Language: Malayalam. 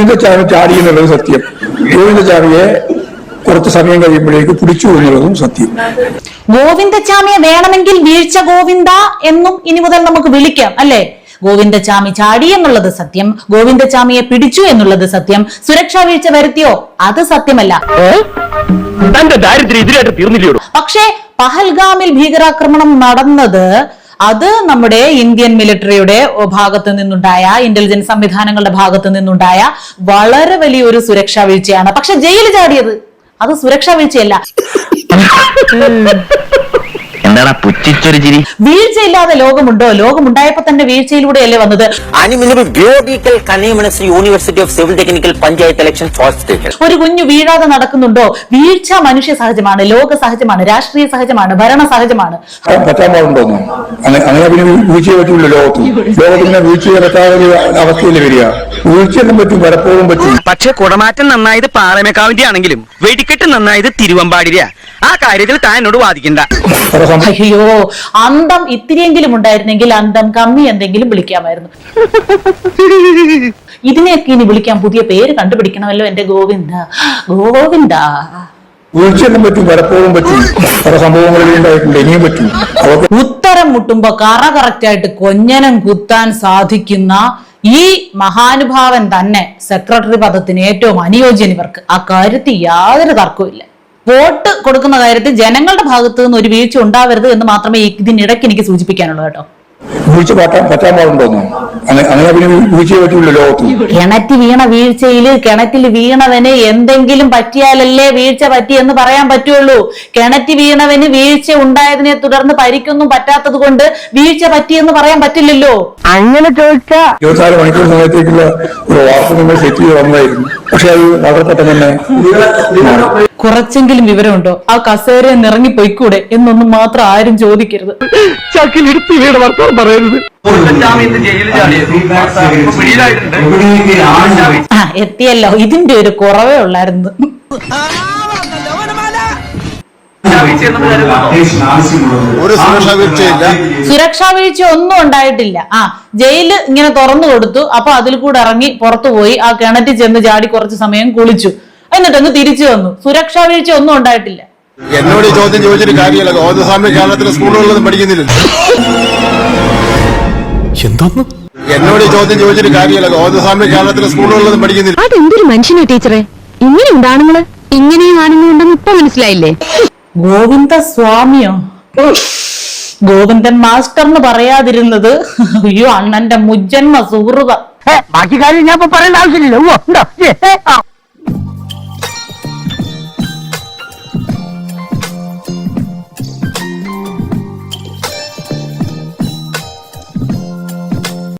ഗോവിന്ദച്ചാമി ചാടി എന്നുള്ളത് സത്യം. ഗോവിന്ദചാമിയെ കുറച്ച് സമയം കഴിയുമ്പോഴേക്ക് പിടിച്ചു എന്നുള്ളതും സത്യം. ഗോവിന്ദചാമിയെ വേണമെങ്കിൽ വീഴ്ച ഗോവിന്ദ എന്നും ഇനി മുതൽ നമുക്ക് വിളിക്കാം അല്ലെ? ഗോവിന്ദചാമി ചാടി എന്നുള്ളത് സത്യം ഗോവിന്ദചാമിയെ പിടിച്ചു എന്നുള്ളത് സത്യം സുരക്ഷാ വീഴ്ച വരുത്തിയോ? അത് സത്യമല്ല. പക്ഷേ പഹൽഗാമിൽ ഭീകരാക്രമണം നടന്നത് അത് നമ്മുടെ ഇന്ത്യൻ മിലിറ്ററിയുടെ ഭാഗത്ത് നിന്നുണ്ടായ ഇന്റലിജൻസ് സംവിധാനങ്ങളുടെ ഭാഗത്ത് നിന്നുണ്ടായ വളരെ വലിയൊരു സുരക്ഷാ വീഴ്ചയാണ്. പക്ഷെ ജയിൽ ചാടിയത്. അത് സുരക്ഷാ വീഴ്ചയല്ല. എന്താടാ പുച്ഛിച്ചൊരു ചിരി? വീഴ്ചയില്ലാതെ ലോകമുണ്ടോ? ലോകമുണ്ടായപ്പോ തന്നെ വീഴ്ചയിലൂടെയല്ലേ വന്നത്? University of civil technical panchayat election. ഒരു കുഞ്ഞു വീഴാതെ നടക്കുന്നുണ്ടോ? വീഴ്ച മനുഷ്യ സഹജമാണ് ലോക സഹജമാണ് രാഷ്ട്രീയ സഹജമാണ് ഭരണ സഹജമാണ്. പറ്റാൻ പാടുണ്ടോന്നോ അങ്ങനെ പിന്നെ വീഴ്ചയെ പറ്റൂല ലോകത്ത്. ലോകത്തിന് വീഴ്ചയെ പറ്റാതെ അവസ്ഥയിൽ വരിക. വീഴ്ചയെല്ലാം പറ്റും പലപ്പോഴും പറ്റും. പക്ഷെ കുടമാറ്റം നന്നായത് പാറമേക്കാവിന്റെ ആണെങ്കിലും വെടിക്കെട്ട് നന്നായത് തിരുവമ്പാടിര ആ കാര്യത്തിൽ താൻ എന്നോട് വാദിക്കണ്ട. അയ്യോ അന്തം ഇത്തിരിയെങ്കിലും ഉണ്ടായിരുന്നെങ്കിൽ അന്തം കമ്മി എന്തെങ്കിലും വിളിക്കാമായിരുന്നു. ഇതിനെയൊക്കെ ഇനി വിളിക്കാൻ പുതിയ പേര് കണ്ടുപിടിക്കണമല്ലോ എന്റെ ഗോവിന്ദ. ഗോവിന്ദ. വീഴ്ചയെല്ലാം പറ്റും പലപ്പോഴും പറ്റും. പല സംഭവങ്ങളിൽ ഉണ്ടായിട്ടുണ്ട് ഇനിയും പറ്റും. ഉത്തരം മുട്ടുമ്പോ കറ കറക്റ്റ് ആയിട്ട് കൊഞ്ഞനം കുത്താൻ സാധിക്കുന്ന ഈ മഹാനുഭാവൻ തന്നെ സെക്രട്ടറി പദത്തിന് ഏറ്റവും അനുയോജ്യൻ ഇവർക്ക്. ആ കാര്യത്തിൽ യാതൊരു തർക്കവുമില്ല വോട്ട് കൊടുക്കുന്ന കാര്യത്തിൽ ജനങ്ങളുടെ ഭാഗത്ത് നിന്ന് ഒരു വീഴ്ച ഉണ്ടാവരുത് എന്ന് മാത്രമേ ഇതിനിടയ്ക്ക് എനിക്ക് സൂചിപ്പിക്കാനുള്ളൂ കേട്ടോ. വീഴ്ച പറ്റാൻ പറ്റാൻ പാടുണ്ടോന്നോ അങ്ങനെ അങ്ങനെ പിന്നെ വീഴ്ചയെ പറ്റൂല ലോകത്ത്. കിണറ്റ് വീണ വീഴ്ചയിൽ കിണറ്റിൽ വീണവന് എന്തെങ്കിലും പറ്റിയാലല്ലേ വീഴ്ച പറ്റി എന്ന് പറയാൻ പറ്റുള്ളൂ. കിണറ്റ് വീണവന് വീഴ്ച ഉണ്ടായതിനെ തുടർന്ന് പരിക്കൊന്നും പറ്റാത്തത് കൊണ്ട് വീഴ്ച പറ്റി എന്ന് പറയാൻ പറ്റില്ലല്ലോ. അങ്ങനെ ചോദിച്ചാൽ ഇരുപത്തിനാല് മണിക്കൂർ സമയത്തേക്കുള്ള ഒരു വാർത്ത നിങ്ങൾ സെറ്റ് ചെയ്ത് വന്നതായിരുന്നു പക്ഷെ അത് വളരെ പെട്ടെന്ന് തന്നെ കുറച്ചെങ്കിലും വിവരമുണ്ടോ? ആ കസേര നിറങ്ങി പൊയ്ക്കൂടെ എന്നൊന്നും മാത്രം ആരും ചോദിക്കരുത്. ചക്കിലെടുത്ത് വീട് വർത്തമാനം പറയരുത്. ആ എത്തിയല്ലോ. ഇതിന്റെ ഒരു കുറവേ ഉള്ളായിരുന്നു. ഒരു സുരക്ഷാ വീഴ്ചയില്ല. സുരക്ഷാ വീഴ്ച ഒന്നും ഉണ്ടായിട്ടില്ല. ആ ജയിൽ ഇങ്ങനെ തുറന്നു കൊടുത്തു. അപ്പൊ അതിൽ കൂടെ ഇറങ്ങി പുറത്തുപോയി ആ കിണറ്റിൽ ചെന്ന് ചാടി കുറച്ച് സമയം കുളിച്ചു. എന്നിട്ട് എന്നിട്ടങ്ങ് തിരിച്ചു വന്നു. സുരക്ഷാ വീഴ്ച ഒന്നും ഉണ്ടായിട്ടില്ല. എന്നോട് ചോദ്യം ചോദിച്ചിട്ട് കാര്യമല്ല. ഗോതസ്വാമി കേരളത്തിലെ സ്കൂളുകളിലൊന്നും പഠിക്കുന്നില്ല. എന്താന്ന്? എന്നോട് ചോദ്യം ചോദിച്ചിട്ട് കാര്യമല്ല. ഗോതസ്വാമി കേരളത്തിലെ സ്കൂളുകളിലൊന്നും പഠിക്കുന്നില്ല. അതെന്തൊരു മനുഷ്യനാ ടീച്ചറെ? ഇങ്ങനെ ഉണ്ടാണുങ്ങൾ ഇങ്ങനെയും ആണുങ്ങളുണ്ടെന്ന് ഇപ്പൊ മനസ്സിലായില്ലേ? ഗോവിന്ദ സ്വാമിയോ ഗോവിന്ദൻ മാസ്റ്റർ എന്ന് പറയാതിരുന്നത് അയ്യോ അണ്ണന്റെ മുജ്ജന്മ സുഹൃത. ബാക്കി കാര്യം ഞാൻ പറയേണ്ട ആവശ്യമില്ലല്ലോ. ഉവ്വ്, ആ.